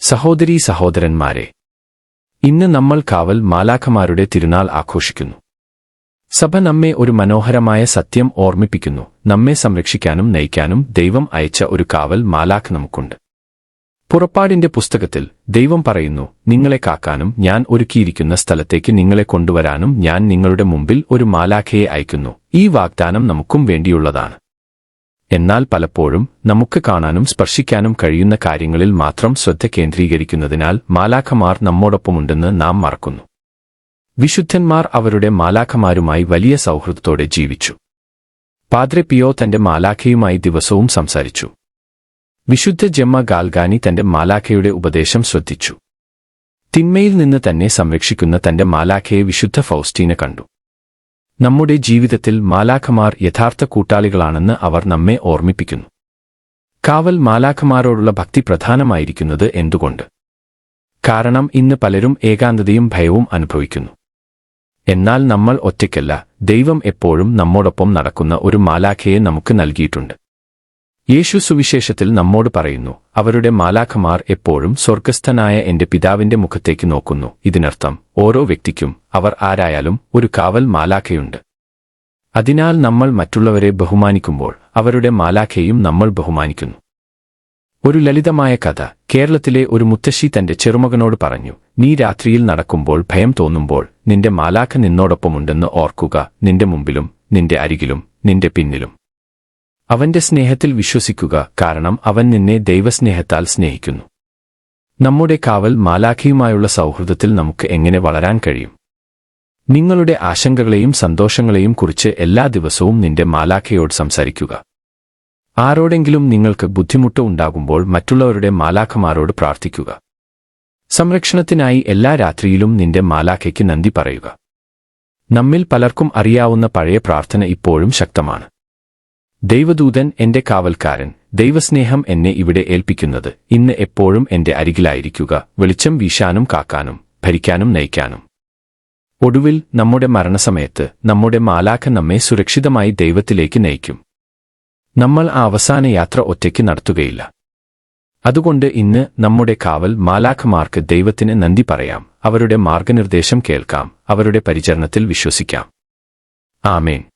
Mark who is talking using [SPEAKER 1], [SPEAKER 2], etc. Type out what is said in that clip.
[SPEAKER 1] സഹോദരീ സഹോദരന്മാരെ ഇന്ന് നമ്മൾ കാവൽ മാലാഖമാരുടെ തിരുനാൾ ആഘോഷിക്കുന്നു. സഭ നമ്മെ ഒരു മനോഹരമായ സത്യം ഓർമ്മിപ്പിക്കുന്നു. നമ്മെ സംരക്ഷിക്കാനും നയിക്കാനും ദൈവം അയച്ച ഒരു കാവൽ മാലാഖ് നമുക്കുണ്ട്. പുറപ്പാടിന്റെ പുസ്തകത്തിൽ ദൈവം പറയുന്നു നിങ്ങളെ കാക്കാനും ഞാൻ ഒരുക്കിയിരിക്കുന്ന സ്ഥലത്തേക്ക് നിങ്ങളെ കൊണ്ടുവരാനും ഞാൻ നിങ്ങളുടെ മുമ്പിൽ ഒരു മാലാഖയെ അയക്കുന്നു. ഈ വാഗ്ദാനം നമുക്കും വേണ്ടിയുള്ളതാണ്. എന്നാൽ പലപ്പോഴും നമുക്ക് കാണാനും സ്പർശിക്കാനും കഴിയുന്ന കാര്യങ്ങളിൽ മാത്രം ശ്രദ്ധ കേന്ദ്രീകരിക്കുന്നതിനാൽ മാലാഖമാർ നമ്മോടൊപ്പമുണ്ടെന്ന് നാം മറക്കുന്നു. വിശുദ്ധന്മാർ അവരുടെ മാലാഖമാരുമായി വലിയ സൗഹൃദത്തോടെ ജീവിച്ചു. പാദ്രെ പിയോ തന്റെ മാലാഖയുമായി ദിവസവും സംസാരിച്ചു. വിശുദ്ധ ജമ്മ ഗാൽഗാനി തന്റെ മാലാഖയുടെ ഉപദേശം ശ്രദ്ധിച്ചു. തിന്മയിൽ നിന്ന് തന്നെ സംരക്ഷിക്കുന്ന തന്റെ മാലാഖയെ വിശുദ്ധ ഫൗസ്റ്റീന കണ്ടു. നമ്മുടെ ജീവിതത്തിൽ മാലാഖമാർ യഥാർത്ഥ കൂട്ടാളികളാണെന്ന് അവർ നമ്മെ ഓർമ്മിപ്പിക്കുന്നു. കാവൽ മാലാഖമാരോടുള്ള ഭക്തി പ്രധാനമായിരിക്കുന്നത് എന്തുകൊണ്ട്? കാരണം ഇന്ന് പലരും ഏകാന്തതയും ഭയവും അനുഭവിക്കുന്നു. എന്നാൽ നമ്മൾ ഒറ്റയ്ക്കല്ല ദൈവം എപ്പോഴും നമ്മോടൊപ്പം നടക്കുന്ന ഒരു മാലാഖയെ നമുക്ക് നൽകിയിട്ടുണ്ട്. യേശു സുവിശേഷത്തിൽ നമ്മോട് പറയുന്നു അവരുടെ മാലാഖമാർ എപ്പോഴും സ്വർഗസ്ഥനായ എന്റെ പിതാവിന്റെ മുഖത്തേക്ക് നോക്കുന്നു. ഇതിനർത്ഥം ഓരോ വ്യക്തിക്കും അവർ ആരായാലും ഒരു കാവൽ മാലാഖയുണ്ട്. അതിനാൽ നമ്മൾ മറ്റുള്ളവരെ ബഹുമാനിക്കുമ്പോൾ അവരുടെ മാലാഖയും നമ്മൾ ബഹുമാനിക്കുന്നു. ഒരു ലളിതമായ കഥ. കേരളത്തിലെ ഒരു മുത്തശ്ശി തന്റെ ചെറുമകനോട് പറഞ്ഞു നീ രാത്രിയിൽ നടക്കുമ്പോൾ ഭയം തോന്നുമ്പോൾ നിന്റെ മാലാഖ നിന്നോടൊപ്പമുണ്ടെന്ന് ഓർക്കുക. നിന്റെ മുമ്പിലും നിന്റെ അരികിലും നിന്റെ പിന്നിലും. അവന്റെ സ്നേഹത്തിൽ വിശ്വസിക്കുക കാരണം അവൻ നിന്നെ ദൈവസ്നേഹത്താൽ സ്നേഹിക്കുന്നു. നമ്മുടെ കാവൽ മാലാഖിയുമായുള്ള സൗഹൃദത്തിൽ നമുക്ക് എങ്ങനെ വളരാൻ കഴിയും? നിങ്ങളുടെ ആശങ്കകളെയും സന്തോഷങ്ങളെയും കുറിച്ച് എല്ലാ ദിവസവും നിന്റെ മാലാഖയോട് സംസാരിക്കുക. ആരോടെങ്കിലും നിങ്ങൾക്ക് ബുദ്ധിമുട്ട് ഉണ്ടാകുമ്പോൾ മറ്റുള്ളവരുടെ മാലാഖമാരോട് പ്രാർത്ഥിക്കുക. സംരക്ഷണത്തിനായി എല്ലാ രാത്രിയിലും നിന്റെ മാലാഖയ്ക്ക് നന്ദി പറയുക. നമ്മിൽ പലർക്കും അറിയാവുന്ന പഴയ പ്രാർത്ഥന ഇപ്പോഴും ശക്തമാണ്. ദൈവദൂതൻ എന്റെ കാവൽക്കാരൻ ദൈവസ്നേഹം എന്നെ ഇവിടെ ഏൽപ്പിക്കുന്നത് ഇന്ന് എപ്പോഴും എന്റെ അരികിലായിരിക്കുക വെളിച്ചം വീശാനും കാക്കാനും ഭരിക്കാനും നയിക്കാനും. ഒടുവിൽ നമ്മുടെ മരണസമയത്ത് നമ്മുടെ മാലാഖ നമ്മെ സുരക്ഷിതമായി ദൈവത്തിലേക്ക് നയിക്കും. നമ്മൾ ആ അവസാന യാത്ര ഒറ്റയ്ക്ക് നടത്തുകയില്ല. അതുകൊണ്ട് ഇന്ന് നമ്മുടെ കാവൽ മാലാഖമാർക്ക് ദൈവത്തിന് നന്ദി പറയാം അവരുടെ മാർഗനിർദ്ദേശം കേൾക്കാം അവരുടെ പരിചരണത്തിൽ വിശ്വസിക്കാം. ആമേൻ.